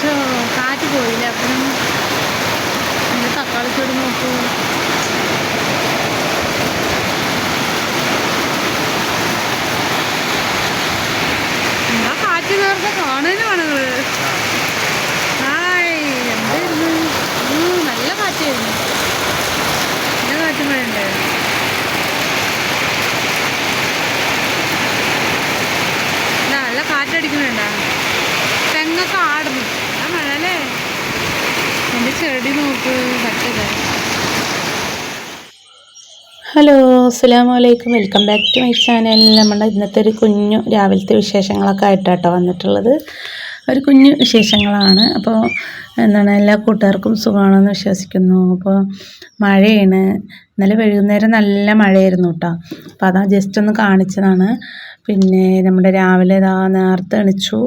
Show കാറ്റ് പോയില്ല? അപ്പം എന്റെ തക്കാളി ചെടി നോക്കൂ. എന്താ കാറ്റ് നേരത്തെ കാണാനാണ് ഹായ് എന്തായിരുന്നു ഉം, നല്ല കാറ്റായിരുന്നു നല്ല കാറ്റും മഴയുണ്ടായിരുന്നു ഇതാ, നല്ല കാറ്റടിക്കുന്നുണ്ടാ തെങ്ങൊക്കെ ആടുന്നു ആ മഴ അല്ലേ എന്റെ ചെടി നോക്ക് പറ്റത് ഹലോ അസ്സാം വലൈക്കും welcome back to my channel. നമ്മുടെ ഇന്നത്തെ ഒരു കുഞ്ഞു രാവിലത്തെ വിശേഷങ്ങളൊക്കെ ആയിട്ടാട്ടോ വന്നിട്ടുള്ളത്. ഒരു കുഞ്ഞു വിശേഷങ്ങളാണ്. അപ്പോൾ എന്താണ് എല്ലാ കൂട്ടുകാർക്കും സുഖമാണെന്ന് വിശ്വസിക്കുന്നു. അപ്പോൾ മഴയാണ്. ഇന്നലെ വൈകുന്നേരം നല്ല മഴയായിരുന്നു കേട്ടോ. അപ്പോൾ അതാ ജസ്റ്റ് ഒന്ന് കാണിച്ചതാണ്. പിന്നെ നമ്മുടെ രാവിലെ ഇതാ നേരത്തെ എണിച്ചു.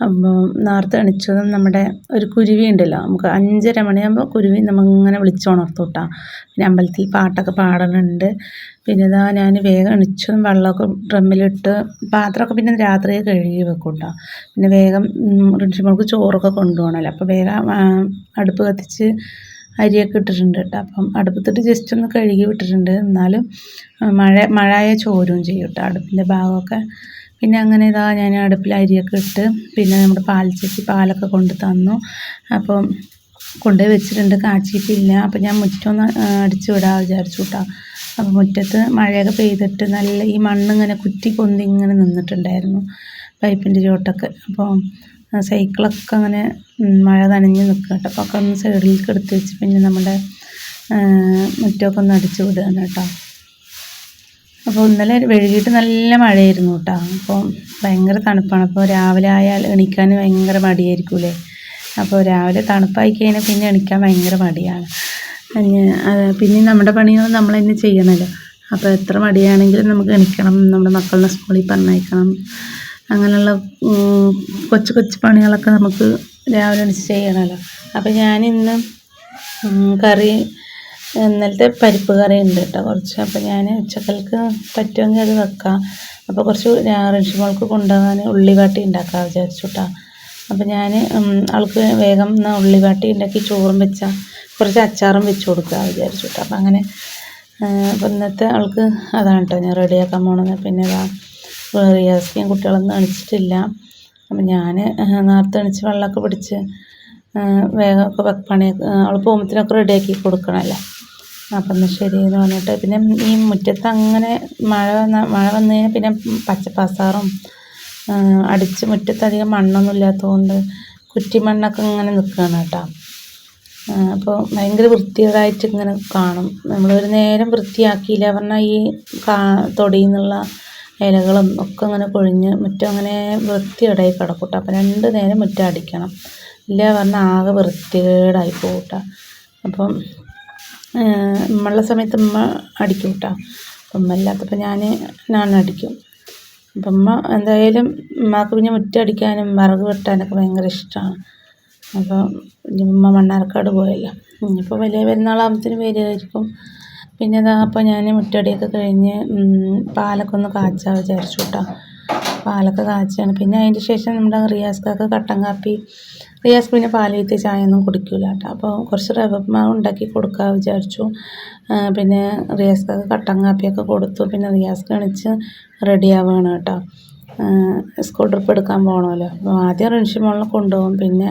അപ്പോൾ നേരത്തെ എണീച്ചതും നമ്മുടെ ഒരു കുരുവി ഉണ്ടല്ലോ നമുക്ക് അഞ്ചര മണിയാകുമ്പോൾ കുരുവി നമ്മളിങ്ങനെ വിളിച്ചുണർത്തു പിന്നെ അമ്പലത്തിൽ പാട്ടൊക്കെ പാടുന്നുണ്ട് പിന്നെ ഇതാ ഞാൻ വേഗം എണീച്ചതും വെള്ളമൊക്കെ ഡ്രമ്മിലിട്ട് പാത്രമൊക്കെ പിന്നെ രാത്രിയെ കഴുകി വെക്കും പിന്നെ വേഗം റിൻഷിമോൾക്ക് ചോറൊക്കെ കൊണ്ടുപോകണമല്ലോ അപ്പോൾ വേഗം അടുപ്പ് കത്തിച്ച് അരിയൊക്കെ ഇട്ടിട്ടുണ്ട് കേട്ടോ അപ്പം അടുപ്പത്തിട്ട് ജസ്റ്റ് ഒന്ന് കഴുകി വിട്ടിട്ടുണ്ട്. എന്നാലും മഴ മഴയെ ചോരും ചെയ്യും കേട്ടോ അടുപ്പിന്റെ ഭാഗമൊക്കെ. പിന്നെ അങ്ങനെ ഇതാ ഞാൻ അടുപ്പിൽ അരിയൊക്കെ ഇട്ട് പിന്നെ നമ്മുടെ പാൽ ചേച്ചി പാലൊക്കെ കൊണ്ട് തന്നു. അപ്പം കൊണ്ടുപോയി വെച്ചിട്ടുണ്ട് കാച്ചിട്ടില്ല അപ്പം ഞാൻ മുറ്റൊന്ന് അടിച്ചു വിടാൻ വിചാരിച്ചു കേട്ടോ അപ്പം മുറ്റത്ത് മഴയൊക്കെ പെയ്തിട്ട് നല്ല ഈ മണ്ണിങ്ങനെ കുറ്റി പൊന്തി ഇങ്ങനെ നിന്നിട്ടുണ്ടായിരുന്നു പൈപ്പിന്റെ ചോട്ടൊക്കെ അപ്പോൾ സൈക്കിളൊക്കെ അങ്ങനെ മഴ നനഞ്ഞ് നിൽക്കുക കേട്ടോ. അപ്പോൾ ഒക്കെ ഒന്ന് സൈഡിലേക്ക് എടുത്ത് വെച്ച് പിന്നെ നമ്മുടെ മുറ്റമൊക്കെ ഒന്ന് അടിച്ചു വിടുകയാണ് കേട്ടോ. അപ്പോൾ ഇന്നലെ വൈകിട്ട് നല്ല മഴയായിരുന്നു കേട്ടോ. അപ്പോൾ ഭയങ്കര തണുപ്പാണ്. അപ്പോൾ രാവിലെ ആയാൽ എണീക്കാൻ ഭയങ്കര മടിയായിരിക്കൂലേ? അപ്പോൾ രാവിലെ തണുപ്പായി കഴിഞ്ഞാൽ പിന്നെ എണീക്കാൻ ഭയങ്കര മടിയാണ്. പിന്നെ നമ്മുടെ പണികൾ നമ്മൾ തന്നെ ചെയ്യണമല്ലോ അപ്പോൾ എത്ര മടിയാണെങ്കിലും നമുക്ക് എണീക്കണം. നമ്മുടെ മക്കളുടെ സ്കൂളിൽ പറഞ്ഞയക്കണം. അങ്ങനെയുള്ള കൊച്ചു കൊച്ചു പണികളൊക്കെ നമുക്ക് രാവിലെ എണീച്ച് ചെയ്യണമല്ലോ അപ്പോൾ ഞാനിന്ന് കറി ഇന്നലത്തെ പരിപ്പ് കറി ഉണ്ട് കേട്ടോ കുറച്ച്. അപ്പോൾ ഞാൻ ഉച്ചക്കൽക്ക് പറ്റുമെങ്കിൽ അത് വെക്കാം. അപ്പോൾ കുറച്ച് റിൻഷിമോൾക്ക് കൊണ്ടുപോകാൻ ഉള്ളി ഉണ്ടാക്കാം വിചാരിച്ചു കേട്ടോ അപ്പോൾ ഞാൻ ആൾക്ക് വേഗം എന്നാൽ ഉള്ളി വാട്ടി ഉണ്ടാക്കി ചോറും വെച്ചാൽ കുറച്ച് അച്ചാറും വെച്ച് കൊടുക്കുക വിചാരിച്ചു കേട്ടോ അപ്പോൾ അങ്ങനെ അപ്പോൾ ഇന്നത്തെ ആൾക്ക് അതാണ് കേട്ടോ ഞാൻ റെഡിയാക്കാൻ പോകണമെന്ന് പിന്നെ ഇതാ റിയാസ്കിയും കുട്ടികളൊന്നും എണിച്ചിട്ടില്ല. അപ്പം ഞാൻ നേരത്തെ എണിച്ച് വെള്ളമൊക്കെ പിടിച്ച് വേഗമൊക്കെ വെക്കണേ അവൾ പോകുമ്പത്തിനൊക്കെ റെഡിയാക്കി കൊടുക്കണമല്ലോ അപ്പം എന്നാൽ ശരി എന്ന് പറഞ്ഞിട്ട്. പിന്നെ ഈ മുറ്റത്ത് അങ്ങനെ മഴ വന്ന- മഴ വന്നു കഴിഞ്ഞാൽ പിന്നെ പച്ചപ്പാസാറും അടിച്ച് മുറ്റത്ത് അധികം മണ്ണൊന്നും ഇല്ലാത്തതുകൊണ്ട് കുറ്റിമണ്ണൊക്കെ ഇങ്ങനെ നിൽക്കുകയാണ് കേട്ടോ. അപ്പോൾ ഭയങ്കര വൃത്തികേടായിട്ട് ഇങ്ങനെ കാണും. നമ്മളൊരു നേരം വൃത്തിയാക്കിയില്ല. പറഞ്ഞാൽ ഈ കാ തൊടിയിൽ നിന്നുള്ള ഇലകളും ഒക്കെ അങ്ങനെ കൊഴിഞ്ഞ് മുറ്റം അങ്ങനെ വൃത്തികേടായി കിടക്കും കേട്ടോ. അപ്പോൾ രണ്ട് നേരം മുറ്റം അടിക്കണം. ഇല്ല പറഞ്ഞാൽ ആകെ വൃത്തികേടായി പോകട്ടോ അപ്പം ഉമ്മുള്ള സമയത്ത് ഉമ്മ അടിക്കും കേട്ടോ അപ്പം ഉമ്മ ഇല്ലാത്തപ്പോൾ ഞാൻ ഞാൻ അടിക്കും. അപ്പം ഉമ്മ എന്തായാലും ഉമ്മാക്ക് പിന്നെ മുറ്റം അടിക്കാനും വിറക് വെട്ടാനൊക്കെ ഭയങ്കര ഇഷ്ടമാണ് അപ്പോൾ ഉമ്മ മണ്ണാർക്കാട് പോയല്ലോ. ഇനിയിപ്പോൾ വലിയ പെരുന്നാളാകുമ്പത്തിന് വരുമായിരിക്കും പിന്നെ ഇതാ അപ്പോൾ ഞാൻ മുറ്റടിയൊക്കെ കഴിഞ്ഞ് പാലൊക്കെ ഒന്ന് കാച്ചാൽ വിചാരിച്ചു കേട്ടോ പാലൊക്കെ കാച്ചാണ് പിന്നെ അതിന്റെ ശേഷം നമ്മുടെ റിയാസ്ക്കൊക്കെ കട്ടൻ കാപ്പി. റിയാസ് പിന്നെ ചായ ഒന്നും കുടിക്കില്ല കേട്ടോ. അപ്പോൾ കുറച്ച് റവ ഉണ്ടാക്കി കൊടുക്കാൻ വിചാരിച്ചു. പിന്നെ റിയാസ്ക്കൊക്കെ കട്ടൻ കാപ്പിയൊക്കെ കൊടുത്തു. പിന്നെ റിയാസ് കണിച്ച് റെഡി ആവുകയാണ് കേട്ടോ. സ്കൂൾ ട്രിപ്പ് എടുക്കാൻ പോകണമല്ലോ അപ്പോൾ ആദ്യം റിൻഷി മോളിനെ കൊണ്ടുപോകും. പിന്നെ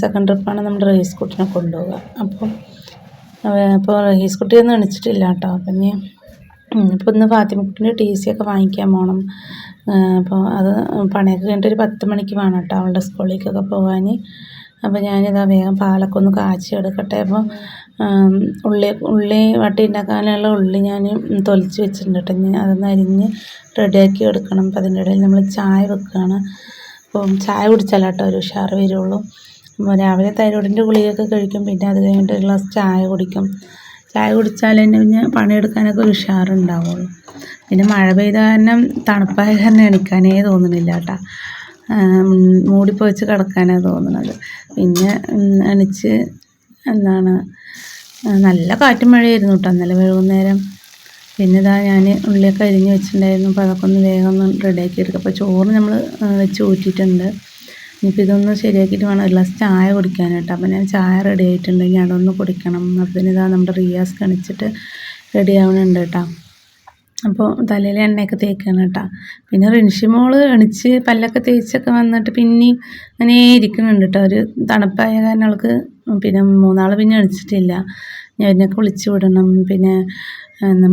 സെക്കൻഡ് ട്രിപ്പാണ് നമ്മുടെ റേസ് കുട്ടിനെ കൊണ്ടുപോകുക അപ്പോൾ അപ്പോൾ റഹീസ് കുട്ടിയൊന്നും എണിച്ചിട്ടില്ല കേട്ടോ. പിന്നെ ഇപ്പോൾ ഇന്ന് ഫാത്തിമക്കുട്ടിന്റെ ടി സി ഒക്കെ വാങ്ങിക്കാൻ പോകണം അപ്പോൾ അത് പണിയൊക്കെ കഴിഞ്ഞിട്ട് ഒരു പത്ത് മണിക്ക് വേണം കേട്ടോ അവളുടെ സ്കൂളിലേക്കൊക്കെ പോകാൻ അപ്പോൾ ഞാനിതാ വേഗം പാലൊക്കെ ഒന്ന് കാച്ചി എടുക്കട്ടെ അപ്പോൾ ഉള്ളി ഉള്ളി വട്ടി ഉണ്ടാക്കാനുള്ള ഉള്ളി ഞാൻ തൊലിച്ച് വെച്ചിട്ടുണ്ട് കേട്ടോ ഞാൻ അതൊന്ന് അരിഞ്ഞ് റെഡിയാക്കി എടുക്കണം. അപ്പോൾ അതിന്റെ ഇടയിൽ നമ്മൾ ചായ വെക്കുകയാണ് അപ്പോൾ ചായ കുടിച്ചാലോ കേട്ടോ ഒരു ഉഷാറ് വരുള്ളൂ. രാവിലെ തൈറോയിഡിന്റെ ഗുളികയൊക്കെ കഴിക്കും. പിന്നെ അത് കഴിഞ്ഞിട്ട് ഒരു ഗ്ലാസ് ചായ കുടിക്കും. ചായ കുടിച്ചാൽ തന്നെ പിന്നെ പണിയെടുക്കാനൊക്കെ ഒരു ഉഷാറുണ്ടാവുള്ളൂ. പിന്നെ മഴ പെയ്ത കാരണം തണുപ്പായ കാരണം എണിക്കാനേ തോന്നുന്നില്ല കേട്ടോ. മൂടിപ്പോയിച്ച് കിടക്കാനാണ് തോന്നുന്നത്. പിന്നെ എണിച്ച് എന്താണ് നല്ല കാറ്റും മഴയായിരുന്നു കേട്ടോ. ഇന്നലെ വൈകുന്നേരം പിന്നെ ഇതാ ഞാൻ ഉള്ളിയൊക്കെ അരിഞ്ഞ് വെച്ചിട്ടുണ്ടായിരുന്നു. അപ്പോൾ അതൊക്കെ ഒന്ന് വേഗം ഒന്ന് റെഡിയാക്കി എടുക്കുക അപ്പോൾ ചോറ് നമ്മൾ വെച്ച് ഊറ്റിയിട്ടുണ്ട്. ഇനിയിപ്പോൾ ഇതൊന്ന് ശരിയാക്കിയിട്ട് വേണം. ഒരു ഗ്ലാസ് ചായ കുടിക്കാനായിട്ട്. അപ്പോൾ ഞാൻ ചായ റെഡി ആയിട്ടുണ്ടെങ്കിൽ അതൊന്ന് കുടിക്കണം. അപ്പം ഇതാ നമ്മുടെ റിയാസ് കണിച്ചിട്ട് റെഡി ആവണുണ്ട് കേട്ടോ. അപ്പോൾ തലയിൽ എണ്ണയൊക്കെ തേക്കാണ് കേട്ടോ. പിന്നെ റിൻഷി മോൾ എണിച്ച് പല്ലൊക്കെ തേച്ചൊക്കെ വന്നിട്ട് പിന്നെയും അങ്ങനെ ഇരിക്കുന്നുണ്ട് കേട്ടോ. ഒരു തണുപ്പായ കാരണം അവൾക്ക് പിന്നെ മൂന്നാൾ പിന്നെ എണിച്ചിട്ടില്ല. ഞാൻ പിന്നെ വിളിച്ചു വിടണം. പിന്നെ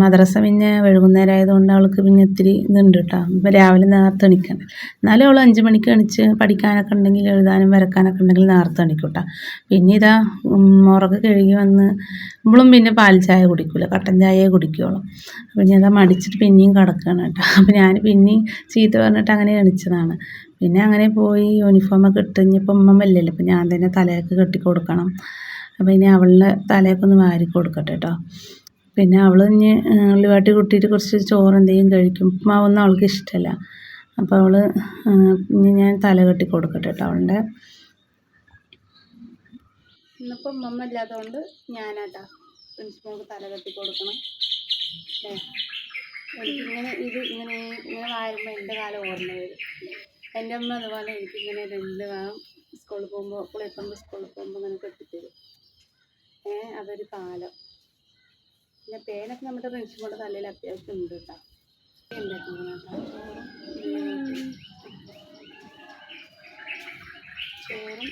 മദ്രസ പിന്നെ വൈകുന്നേരം ആയതുകൊണ്ട് അവൾക്ക് പിന്നെ ഇത്തിരി ഇതുണ്ട് കേട്ടോ. ഇപ്പം രാവിലെ നേരത്തെ എണിക്കണം. എന്നാലും അവൾ അഞ്ച് മണിക്ക് എണിച്ച് പഠിക്കാനൊക്കെ ഉണ്ടെങ്കിൽ എഴുതാനും വരക്കാനൊക്കെ ഉണ്ടെങ്കിൽ നേരത്തെ എണിക്കും കേട്ടോ. പിന്നെ ഇതാ മുറക്ക് മുറക് കഴുകി വന്ന് ഇവളും പിന്നെ പാൽ ചായ കുടിക്കില്ല കട്ടൻ ചായയെ കുടിക്കുകയുള്ളൂ അപ്പം ഞാൻ മടിച്ചിട്ട് പിന്നെയും കിടക്കുകയാണ് കേട്ടോ. അപ്പം ഞാൻ പിന്നെയും ചീത്ത പറഞ്ഞിട്ട് അങ്ങനെ എണിച്ചതാണ്. പിന്നെ അങ്ങനെ പോയി യൂണിഫോമൊക്കെ ഇട്ട് ഇനിയിപ്പോൾ ഉമ്മ ഇപ്പം ഞാൻ തന്നെ തലയൊക്കെ കെട്ടി കൊടുക്കണം. അപ്പോൾ ഇനി അവളുടെ തലയൊക്കെ ഒന്ന് വാരി കൊടുക്കട്ടെ കേട്ടോ പിന്നെ അവൾ ഇനി ഉള്ളിവാട്ടി കുട്ടിയിട്ട് കുറച്ച് ചോറ് എന്തെങ്കിലും കഴിക്കും. ഉപ്മാവൊന്നും അവൾക്ക് ഇഷ്ടമല്ല അപ്പോൾ അവൾ ഇനി ഞാൻ തല കെട്ടി കൊടുക്കട്ടെ കേട്ടോ അവളുടെ. ഇന്നിപ്പോൾ ഉമ്മ ഇല്ലാത്തതുകൊണ്ട് ഞാനാട്ടാ പ്രിൻസിപ്പൾക്ക് തല കെട്ടി കൊടുക്കണം. ഇങ്ങനെ ഇത് ഇങ്ങനെ ഇങ്ങനെ വാരുമ്പോൾ എന്റെ കാലം ഓർമ്മ വരും. എന്റെ അമ്മ അതുപോലെ എനിക്കിങ്ങനെ രണ്ട് ഭാഗം സ്കൂളിൽ പോകുമ്പോൾ കുളിക്കുമ്പോൾ സ്കൂളിൽ പോകുമ്പോൾ അങ്ങനെ കെട്ടിത്തരും. ഏ അതൊരു കാലം. പിന്നെ പേനൊക്കെ നമ്മുടെ പ്രിൻസിപ്പളുടെ തലയിൽ അത്യാവശ്യം ഉണ്ട് കേട്ടോ. ചോറും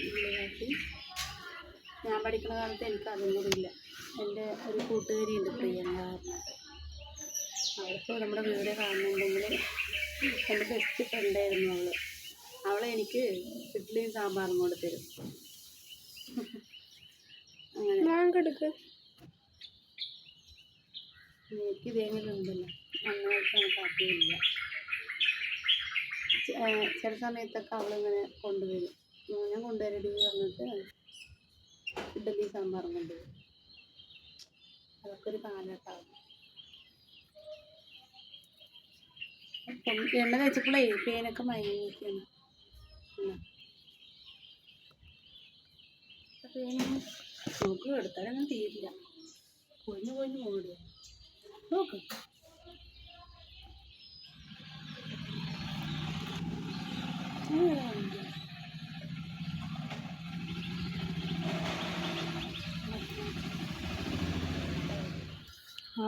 ഞാൻ പഠിക്കുന്ന കാലത്ത് എനിക്ക് അതും കൂടി ഇല്ല. എന്റെ ഒരു കൂട്ടുകാരി ഉണ്ട് പ്രിയങ്ക പറഞ്ഞിട്ട്. അവൾക്ക് നമ്മുടെ വീട് കാണുന്നുണ്ടെങ്കിൽ എന്റെ ബെസ്റ്റ് ഫ്രണ്ടായിരുന്നു അവൾ. അവളെ എനിക്ക് ഇഡ്ഡലിയും സാമ്പാറും കൂടെ തരും. അങ്ങനെ. എനിക്ക് ഉണ്ടല്ലോ നന്നായിട്ട് കാപ്പിയില്ല ചില സമയത്തൊക്കെ അവളിങ്ങനെ കൊണ്ടുവരും. ഞാൻ കൊണ്ടുവരടി പറഞ്ഞിട്ട് ഇഡ്ഡലി സാമ്പാറും കൊണ്ടുവരും. അതൊക്കെ ഒരു കാലഘട്ടമാകും എണ്ണ തേച്ചപ്പോഴേ പേനൊക്കെ മയങ്ങിയിരിക്കുകയാണ് പേന നോക്ക് എടുത്താലൊന്നും തീരില്ല. കൊഞ്ഞു കൊഞ്ഞു ഓടുക നോക്ക്. ആ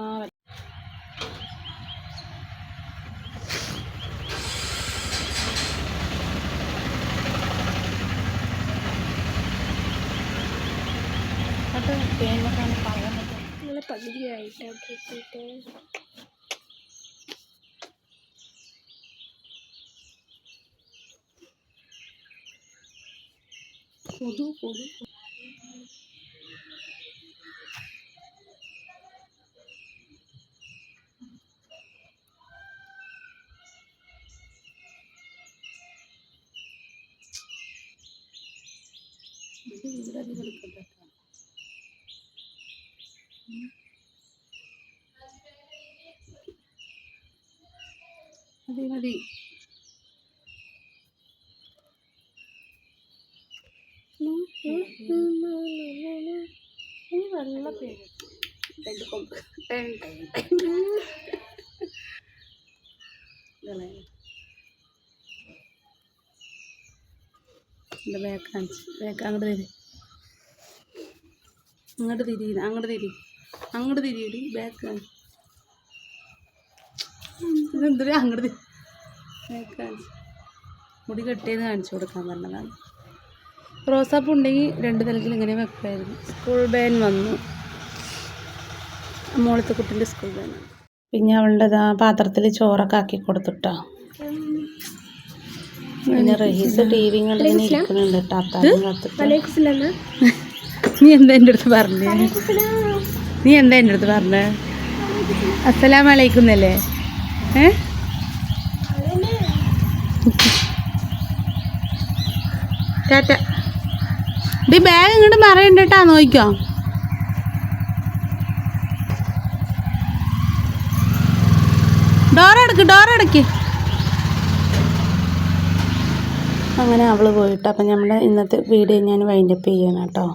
അത് പേനൊക്കെ പറയാൻ പറ്റും നല്ല പകുതിയായിട്ട് കിട്ടിയിട്ട് കൊതു കൊതു ഇത് ഇവിടെ അധികം എടുക്കണ്ട കേട്ടോ. ഉം. മതി മതി. വെള്ള പേര് തിരി. അങ്ങോട്ട് തിരി അങ്ങോട്ട് തിരി. അങ്ങോട്ട് തിരിയടി ബാക്ക് കാണിച്ച് ഇതെന്തൊരു അങ്ങോട്ട് തിരി ബാക്ക് കാണിച്ച് മുടി കെട്ടിയത് കാണിച്ചു കൊടുക്കാൻ പറഞ്ഞതാണ്. റോസാപ്പ് ഉണ്ടെങ്കിൽ രണ്ട് തലത്തിൽ ഇങ്ങനെ വെക്കായിരുന്നു സ്കൂൾ ബാൻ വന്നു. മോളത്തെ കുട്ടിന്റെ സ്കൂൾ ബാൻ പിന്നെ അവളുടെ ആ പാത്രത്തിൽ ചോറൊക്കെ ആക്കി കൊടുത്തിട്ടോ. പിന്നെ റഹീസ് ടി വി കണ്ടിങ്ങനെ ഇരിക്കുന്നുണ്ട് കേട്ടോ അത്താഴം കാത്തിട്ട്. നീ എന്താ എന്റെ അടുത്ത് പറഞ്ഞേ? നീ എന്താ എന്റെ അടുത്ത് പറഞ്ഞത് പറഞ്ഞേ? വലൈക്കും ഏ? ടാറ്റ. ബാഗ് ഇങ്ങോട്ട് മറയണ്ട കേട്ടാ നോക്കിക്കോ. ഡോറടക്ക് ഡോറടക്ക് അങ്ങനെ അവൾ പോയിട്ട് അപ്പം നമ്മുടെ ഇന്നത്തെ വീഡിയോ ഞാൻ വൈൻഡപ്പ് ചെയ്യണം കേട്ടോ